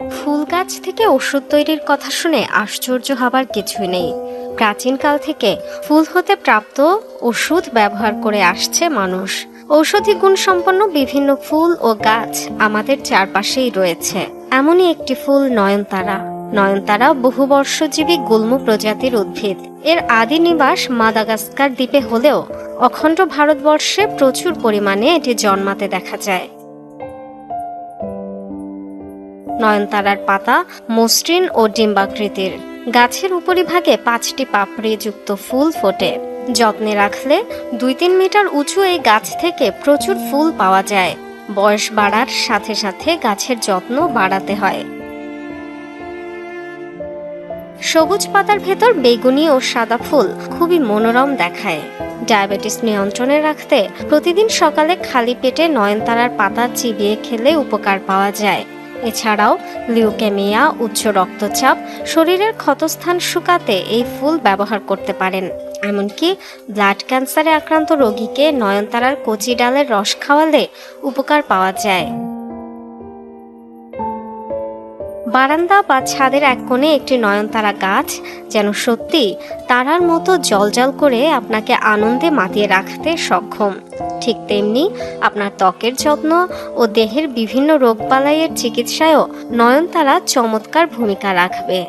ফুল গাছ থেকে ওষুধ তৈরির কথা শুনে আশ্চর্য হবার কিছুই নেই। প্রাচীনকাল থেকে ফুল হতে প্রাপ্ত ওষুধ ব্যবহার করে আসছে মানুষ। ঔষধি গুণসম্পন্ন বিভিন্ন ফুল ও গাছ আমাদের চারপাশেই রয়েছে। এমনই একটি ফুল নয়নতারা। নয়নতারা বহুবর্ষজীবী গুল্ম প্রজাতির উদ্ভিদ। এর আদি নিবাস মাদাগাস্কার দ্বীপে হলেও অখণ্ড ভারতবর্ষে প্রচুর পরিমাণে এটি জন্মাতে দেখা যায়। নয়নতারার পাতা, মসৃণ ও ডিম্বাকৃতির। গাছের উপরিভাগে পাঁচটি পাপড়ি যুক্ত ফুল ফোটে। যত্নে রাখলে দুই তিন মিটার উঁচু এই গাছ থেকে প্রচুর ফুল পাওয়া যায়। বয়স বাড়ার সাথে সাথে গাছের যত্ন বাড়াতে হয়। সবুজ পাতার ভেতর বেগুনি ও সাদা ফুল খুবই মনোরম দেখায়। ডায়াবেটিস নিয়ন্ত্রণে রাখতে প্রতিদিন সকালে খালি পেটে নয়নতারার পাতা চিবিয়ে খেলে উপকার পাওয়া যায়। এছাড়াও লিউকেমিয়া, উচ্চ রক্তচাপ, শরীরের ক্ষতস্থান শুকাতে এই ফুল ব্যবহার করতে পারেন। এমনকি ব্লাড ক্যান্সারে আক্রান্ত রোগীকে নয়নতারার কচি ডালের রস খাওয়ালে উপকার পাওয়া যায়। বারান্দা বা ছাদের এক কোণে একটি নয়নতারা গাছ যেন সত্যি তারার মতো জলজল করে আপনাকে আনন্দে মাতিয়ে রাখতে সক্ষম। ঠিক তেমনি আপনার ত্বকের যত্ন ও দেহের বিভিন্ন রোগবালাইয়ের চিকিৎসায়ও নয়নতারা চমৎকার ভূমিকা রাখবে।